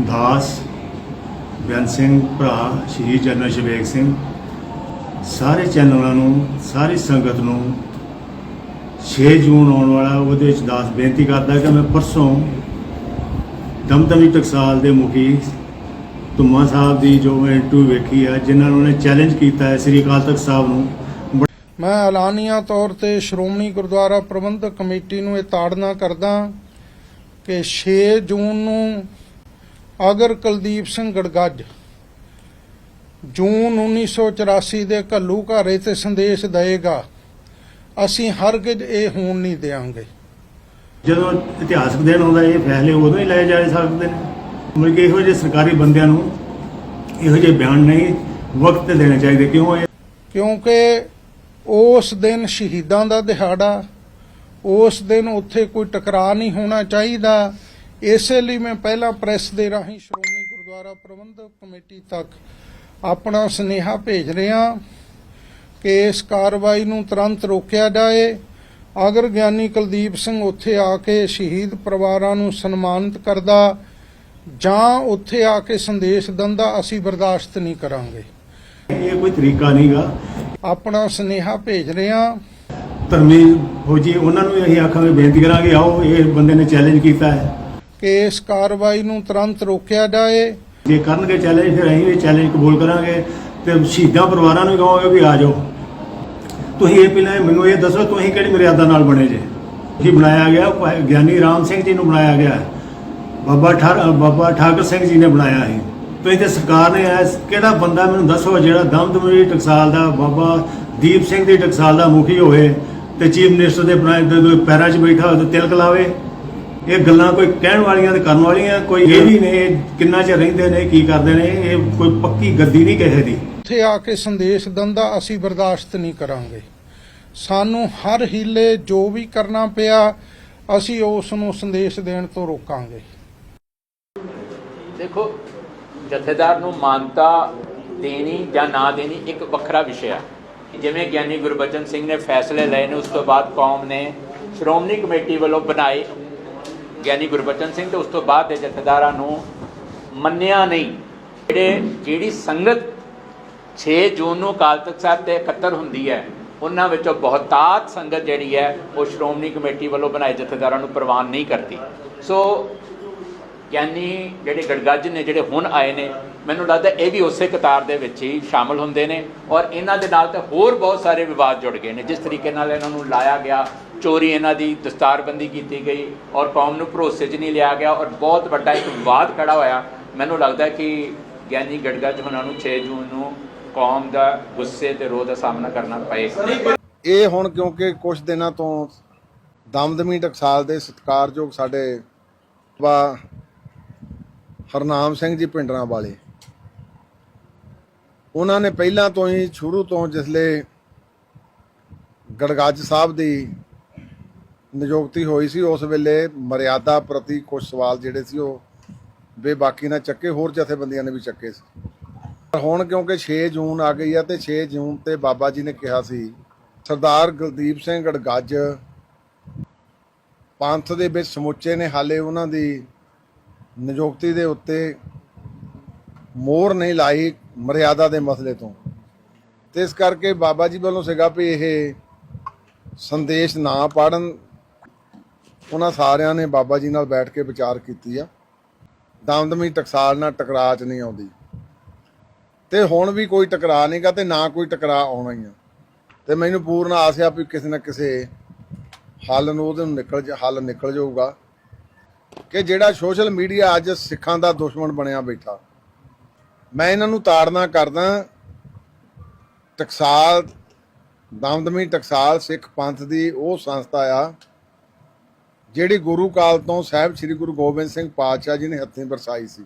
ਦਾਸ, ਬਿਆਨ ਸਿੰਘ, ਭਰਾ ਸ਼ਹੀਦ ਜਨਰਲ ਸ਼ਵੇਕ ਸਿੰਘ। ਸਾਰੇ ਚੈਨਲਾਂ ਨੂੰ, ਸਾਰੀ ਸੰਗਤ ਨੂੰ 6 ਜੂਨ ਆਉਣ ਵਾਲਾ ਉਹਦੇ ਵਿੱਚ ਦਾਸ ਬੇਨਤੀ ਕਰਦਾ ਕਿ ਮੈਂ ਪਰਸੋਂ ਦਮਦਮੀ ਟਕਸਾਲ ਦੇ ਮੁਖੀ ਤੁਮਾ ਸਾਹਿਬ ਦੀ ਜੋ ਮੈਂ ਇੰਟਰਵਿਊ ਵੇਖੀ ਆ, ਜਿਨ੍ਹਾਂ ਨੂੰ ਉਹਨੇ ਚੈਲੰਜ ਕੀਤਾ ਹੈ, ਸ੍ਰੀ ਅਕਾਲ ਤਖਤ ਸਾਹਿਬ ਨੂੰ। ਮੈਂ ਐਲਾਨੀਆ ਤੌਰ ਤੇ ਸ਼੍ਰੋਮਣੀ ਗੁਰਦੁਆਰਾ ਪ੍ਰਬੰਧਕ ਕਮੇਟੀ ਨੂੰ ਇਹ ਤਾੜਨਾ ਕਰਦਾ ਕਿ 6 ਜੂਨ ਨੂੰ ਅਗਰ ਕੁਲਦੀਪ ਸਿੰਘ ਗੜਗੱਜ। ਜੂਨ 1984 ਦੇ ਘੱਲੂ ਘਾਰੇ ਤੇ ਸੰਦੇਸ਼ ਦੇਗਾ ਅਸੀਂ ਹਰਗਿਜ਼ ਇਹ ਹੋਣ ਨਹੀਂ ਦੇਵਾਂਗੇ ਜਦੋਂ ਇਤਿਹਾਸਕ ਦਿਨ ਆਉਂਦਾ ਇਹ ਫੈਸਲੇ ਉਦੋਂ ਹੀ ਲਏ ਜਾ ਸਕਦੇ ਨੇ। ਮਤਲਬ ਕਿ ਇਹੋ ਜਿਹੇ ਸਰਕਾਰੀ ਬੰਦਿਆਂ ਨੂੰ ਇਹੋ ਜਿਹੇ ਬਿਆਨ ਨਹੀਂ ਵਕਤ ਤੇ ਦੇਣੇ ਚਾਹੀਦੇ। ਕਿਉਂ ਇਹ? ਕਿਉਂਕਿ ਉਸ ਦਿਨ ਸ਼ਹੀਦਾਂ ਦਾ ਦਿਹਾੜਾ ਉਸ ਦਿਨ ਉੱਥੇ ਕੋਈ ਟਕਰਾਅ ਨਹੀਂ ਹੋਣਾ ਚਾਹੀਦਾ। ਇਸੇ ਲਈ ਮੈਂ ਪਹਿਲਾਂ ਪ੍ਰੈਸ ਦੇ ਰਾਹੀਂ ਸ਼੍ਰੋਮਣੀ ਗੁਰਦੁਆਰਾ ਪ੍ਰਬੰਧਕ ਕਮੇਟੀ ਤੱਕ ਆਪਣਾ ਸੁਨੇਹਾ ਭੇਜ ਰਿਹਾ ਕਿ ਇਸ ਕਾਰਵਾਈ ਨੂੰ ਤੁਰੰਤ ਰੋਕਿਆ ਜਾਏ। ਅਗਰ ਗਿਆਨੀ ਕੁਲਦੀਪ ਸਿੰਘ ਉੱਥੇ ਆ ਕੇ ਸ਼ਹੀਦ ਪਰਿਵਾਰਾਂ ਨੂੰ ਸਨਮਾਨਿਤ ਕਰਦਾ ਜਾਂ ਉੱਥੇ ਆ ਕੇ ਸੰਦੇਸ਼ ਦਿੰਦਾ ਅਸੀਂ ਬਰਦਾਸ਼ਤ ਨਹੀਂ ਕਰਾਂਗੇ। ਇਹ ਕੋਈ ਤਰੀਕਾ ਨਹੀਂਗਾ। ਆਪਣਾ ਸੁਨੇਹਾ ਭੇਜ ਰਿਹਾ। ਧਰਮੀ ਫੌਜੀ ਉਹਨਾਂ ਨੂੰ ਅਸੀਂ ਆਖਾਂਗੇ ਬੇਨਤੀ ਕਰਾਂਗੇ ਆਓ ਇਹ ਬੰਦੇ ਨੇ ਚੈਲੰਜ ਕੀਤਾ ਹੈ। ਕਿ ਇਸ ਕਾਰਵਾਈ ਨੂੰ ਤੁਰੰਤ ਰੋਕਿਆ ਜਾਏ। ਜੇ ਕਰਨਗੇ ਚੈਲੰਜ ਫਿਰ ਅਸੀਂ ਵੀ ਚੈਲੰਜ ਕਬੂਲ ਕਰਾਂਗੇ ਤੇ ਸ਼ਹੀਦਾਂ ਪਰਿਵਾਰਾਂ ਨੂੰ ਕਹਾਂਗੇ ਵੀ ਆ ਜਾਓ। ਤੁਸੀਂ ਇਹ ਪਹਿਲਾਂ ਮੈਨੂੰ ਇਹ ਦੱਸੋ, ਤੁਸੀਂ ਕਿਹੜੀ ਮਰਿਆਦਾ ਨਾਲ ਬਣੇ ਜੇ? ਕੀ ਬਣਾਇਆ ਗਿਆ ਗਿਆਨੀ ਰਾਮ ਸਿੰਘ ਜੀ ਨੂੰ ਬਣਾਇਆ ਗਿਆ ਬਾਬਾ ਠਾਰ ਬਾਬਾ ਠਾਕਰ ਸਿੰਘ ਜੀ ਨੇ ਬਣਾਇਆ ਹੈ ਤੁਸੀਂ ਤੇ ਸਰਕਾਰ ਨੇ ਐਸ ਕਿਹੜਾ ਬੰਦਾ ਮੈਨੂੰ ਦੱਸੋ ਜਿਹੜਾ ਦਮਦਮੀ ਟਕਸਾਲ ਦਾ ਬਾਬਾ ਦੀਪ ਸਿੰਘ ਦੀ ਟਕਸਾਲ ਦਾ ਮੁਖੀ ਹੋਵੇ ਤੇ ਚੀਫ ਮਿਨਿਸਟਰ ਦੇ ਬਣਾਏ ਦੇ ਪੈਰਾਂ 'ਚ ਬੈਠਾ ਹੋਵੇ ਤੇ ਤਿਲਕ ਲਾਵੇ? ਇਹ ਗੱਲਾਂ ਕੋਈ ਕਹਿਣ ਵਾਲੀਆਂ ਤੇ ਕਰਨ ਵਾਲੀਆਂ ਕੋਈ ਇਹ ਵੀ ਨੇ ਇਹ ਕਿੰਨਾ ਚਿਰ ਰਹਿੰਦੇ ਨੇ ਕੀ ਕਰਦੇ ਨੇ ਇਹ ਕੋਈ ਪੱਕੀ ਗੱਦੀ ਨਹੀਂ ਕਿਸੇ ਦੀ। ਉੱਥੇ ਆ ਕੇ ਸੰਦੇਸ਼ ਦਿੰਦਾ ਅਸੀਂ ਬਰਦਾਸ਼ਤ ਨਹੀਂ ਕਰਾਂਗੇ। ਸਾਨੂੰ ਹਰ ਹੀਲੇ ਜੋ ਵੀ ਕਰਨਾ ਪਿਆ ਅਸੀਂ ਉਸ ਨੂੰ ਸੰਦੇਸ਼ ਦੇਣ ਤੋਂ ਰੋਕਾਂਗੇ। ਦੇਖੋ ਜਥੇਦਾਰ ਨੂੰ ਮਾਨਤਾ ਦੇਣੀ ਜਾਂ ਨਾ ਦੇਣੀ ਇੱਕ ਵੱਖਰਾ ਵਿਸ਼ਾ ਹੈ। ਜਿਵੇਂ ਗਿਆਨੀ ਗੁਰਬਚਨ ਸਿੰਘ ਨੇ ਫੈਸਲੇ ਲਏ ਨੇ ਉਸ ਤੋਂ ਬਾਅਦ ਕੌਮ ਨੇ ਸ਼੍ਰੋਮਣੀ ਕਮੇਟੀ ਵੱਲੋਂ ਬਣਾਏ ਗਿਆਨੀ ਗੁਰਬਚਨ ਸਿੰਘ ਤੇ ਉਸ ਤੋਂ ਬਾਅਦ ਦੇ ਜਥੇਦਾਰਾਂ ਨੂੰ ਮੰਨਿਆ ਨਹੀਂ। ਜਿਹੜੇ, ਜਿਹੜੀ ਸੰਗਤ 6 ਜੂਨ ਨੂੰ ਅਕਾਲ ਤਖਤ ਸਾਹਿਬ ਤੇ ਇਕੱਤਰ ਹੁੰਦੀ ਹੈ, ਉਹਨਾਂ ਵਿੱਚੋਂ ਬਹੁਤਾਤ ਸੰਗਤ ਜਿਹੜੀ ਹੈ, ਉਹ ਸ਼੍ਰੋਮਣੀ ਕਮੇਟੀ ਵੱਲੋਂ ਬਣਾਏ ਜਥੇਦਾਰਾਂ ਨੂੰ ਪ੍ਰਵਾਨ ਨਹੀਂ ਕਰਦੀ। ਸੋ ਗਿਆਨੀ ਜਿਹੜੇ ਗੜਗੱਜ ਨੇ, ਜਿਹੜੇ ਹੁਣ ਆਏ ਨੇ, ਮੈਨੂੰ ਲੱਗਦਾ ਇਹ ਵੀ ਉਸੇ ਕਤਾਰ ਦੇ ਵਿੱਚ ਹੀ ਸ਼ਾਮਲ ਹੁੰਦੇ ਨੇ ਔਰ ਇਹਨਾਂ ਦੇ ਨਾਲ ਤਾਂ ਹੋਰ ਬਹੁਤ ਸਾਰੇ ਵਿਵਾਦ ਜੁੜ ਗਏ ਨੇ। ਜਿਸ ਤਰੀਕੇ ਨਾਲ ਇਹਨਾਂ ਨੂੰ ਲਾਇਆ ਗਿਆ ਚੋਰੀ ਇਹਨਾਂ ਦੀ, ਦਸਤਾਰਬੰਦੀ ਕੀਤੀ ਗਈ ਔਰ ਕੌਮ ਨੂੰ ਭਰੋਸੇ 'ਚ ਨਹੀਂ ਲਿਆ ਗਿਆ ਔਰ ਬਹੁਤ ਵੱਡਾ ਇੱਕ ਵਿਵਾਦ ਖੜਾ ਹੋਇਆ। ਮੈਨੂੰ ਲੱਗਦਾ ਕਿ ਗਿਆਨੀ ਗੜਗੱਜ ਉਹਨਾਂ ਨੂੰ 6 ਜੂਨ ਨੂੰ ਕੌਮ ਦਾ ਗੁੱਸੇ ਤੇ ਰੋਹ ਦਾ ਸਾਹਮਣਾ ਕਰਨਾ ਪਏ। ਇਹ ਹੁਣ ਕਿਉਂਕਿ ਕੁਝ ਦਿਨਾਂ ਤੋਂ ਦਮਦਮੀ ਟਕਸਾਲ ਦੇ ਸਤਿਕਾਰਯੋਗ ਸਾਡੇ ਵਾ ਹਰਨਾਮ ਸਿੰਘ ਜੀ ਪਿੰਡਰਾਂ ਵਾਲੇ, ਉਹਨਾਂ ਨੇ ਪਹਿਲਾਂ ਤੋਂ ਹੀ ਸ਼ੁਰੂ ਤੋਂ ਜਿਸਲੇ ਗੜਗੱਜ ਸਾਹਿਬ ਦੀ ਨਿਯੁਕਤੀ ਹੋਈ ਸੀ, ਉਸ ਵੇਲੇ ਮਰਿਆਦਾ ਪ੍ਰਤੀ ਕੁਝ ਸਵਾਲ ਜਿਹੜੇ ਸੀ ਉਹ ਬੇਬਾਕੀ ਨਾਲ ਚੱਕੇ, ਹੋਰ ਜਥੇਬੰਦੀਆਂ ਨੇ ਵੀ ਚੱਕੇ ਸੀ। ਪਰ ਹੁਣ ਕਿਉਂਕਿ 6 ਜੂਨ ਆ ਗਈ ਆ ਤੇ 6 ਜੂਨ ਤੇ ਬਾਬਾ ਜੀ ਨੇ ਕਿਹਾ ਸੀ, ਸਰਦਾਰ ਗੁਰਦੀਪ ਸਿੰਘ ਗੜਗੱਜ ਪੰਥ ਦੇ ਵਿੱਚ ਸਮੁੱਚੇ ਨੇ, ਹਾਲੇ ਉਹਨਾਂ ਦੀ ਨਿਯੁਕਤੀ ਦੇ ਉੱਤੇ ਮੋਹਰ ਨਹੀਂ ਲਾਈ ਮਰਿਆਦਾ ਦੇ ਮਸਲੇ ਤੋਂ। ਤੇ ਇਸ ਕਰਕੇ ਬਾਬਾ ਜੀ ਵੱਲੋਂ ਸੀਗਾ ਵੀ ਇਹ ਸੰਦੇਸ਼ ਨਾ ਪਾੜਨ ਉਹਨਾਂ ਸਾਰਿਆਂ ਨੇ ਬਾਬਾ ਜੀ ਨਾਲ ਬੈਠ ਕੇ ਵਿਚਾਰ ਕੀਤੀ ਆ। ਦਮਦਮੀ ਟਕਸਾਲ ਨਾਲ ਟਕਰਾਅ ਚ ਨਹੀਂ ਆਉਂਦੀ। ਤੇ ਹੁਣ ਵੀ ਕੋਈ ਟਕਰਾਅ ਨਹੀਂਗਾ ਤੇ ਨਾ ਕੋਈ ਟਕਰਾਅ ਆਉਣਾ ਹੀ ਆ। ਤੇ ਮੈਨੂੰ ਪੂਰਨ ਆਸ ਆ ਵੀ ਕਿਸੇ ਨਾ ਕਿਸੇ ਹੱਲ ਨੂੰ ਉਹਦੇ ਨੂੰ ਨਿਕਲ ਜਾ- ਹੱਲ ਨਿਕਲ ਜਾਊਗਾ। ਕਿ ਜਿਹੜਾ ਸੋਸ਼ਲ ਮੀਡੀਆ ਅੱਜ ਸਿੱਖਾਂ ਦਾ ਦੁਸ਼ਮਣ ਬਣਿਆ ਬੈਠਾ। ਮੈਂ ਇਹਨਾਂ ਨੂੰ ਤਾੜਨਾ ਕਰਦਾ, ਟਕਸਾਲ ਦਮਦਮੀ ਟਕਸਾਲ ਸਿੱਖ ਪੰਥ ਦੀ ਉਹ ਸੰਸਥਾ ਆ। ਜਿਹੜੀ ਗੁਰੂ ਕਾਲ ਤੋਂ ਸਾਹਿਬ ਸ੍ਰੀ ਗੁਰੂ ਗੋਬਿੰਦ ਸਿੰਘ ਪਾਤਸ਼ਾਹ ਜੀ ਨੇ ਹੱਥੀਂ ਵਰਸਾਈ ਸੀ।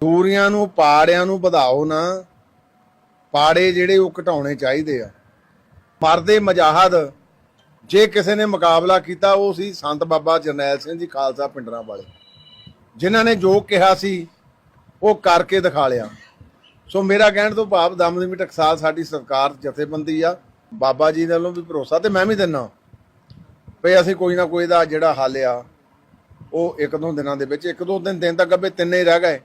ਦੂਰੀਆਂ ਨੂੰ, ਪਾੜਿਆਂ ਨੂੰ ਵਧਾਓ ਨਾ। ਪਾੜੇ ਜਿਹੜੇ ਉਹ ਘਟਾਉਣੇ ਚਾਹੀਦੇ ਆ। ਮਰਦੇ ਮਜਾਹਦ, ਜੇ ਕਿਸੇ ਨੇ ਮੁਕਾਬਲਾ ਕੀਤਾ, ਉਹ ਸੀ ਸੰਤ ਬਾਬਾ ਜਰਨੈਲ ਸਿੰਘ ਜੀ ਖਾਲਸਾ ਪਿੰਡਰਾਂ ਵਾਲੇ। ਜਿਨ੍ਹਾਂ ਨੇ ਜੋ ਕਿਹਾ ਸੀ, ਉਹ ਕਰਕੇ ਦਿਖਾ ਲਿਆ। ਸੋ ਮੇਰਾ ਕਹਿਣ ਤੋਂ ਭਾਵ ਦਮਦਮੀ ਟਕਸਾਲ ਸਾਡੀ ਸਰਕਾਰ ਜਥੇਬੰਦੀ ਆ। ਬਾਬਾ ਜੀ ਵੱਲੋਂ ਵੀ ਭਰੋਸਾ, ਤੇ ਮੈਂ ਵੀ ਦਿੰਨਾ ਵੀ ਅਸੀਂ ਕੋਈ ਨਾ ਕੋਈ ਦਾ ਜਿਹੜਾ ਹੱਲ ਆ, ਉਹ ਇੱਕ ਦੋ ਦਿਨਾਂ ਦੇ ਵਿੱਚ, ਇੱਕ ਦੋ ਦਿਨ ਦਿਨ ਤੱਕ ਅੱਬੇ ਤਿੰਨੇ ਹੀ ਰਹਿ ਗਏ।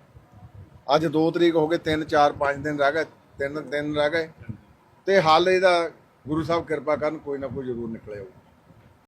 ਅੱਜ 2 ਤਰੀਕ ਹੋ ਗਏ 3 4 5 ਦਿਨ ਰਹਿ ਗਏ, ਤਿੰਨ ਦਿਨ ਰਹਿ ਗਏ। ਤੇ ਹੱਲ ਇਹਦਾ ਗੁਰੂ ਸਾਹਿਬ ਕਿਰਪਾ ਕਰਨ, ਕੋਈ ਨਾ ਕੋਈ ਜ਼ਰੂਰ ਨਿਕਲੇ ਆਊ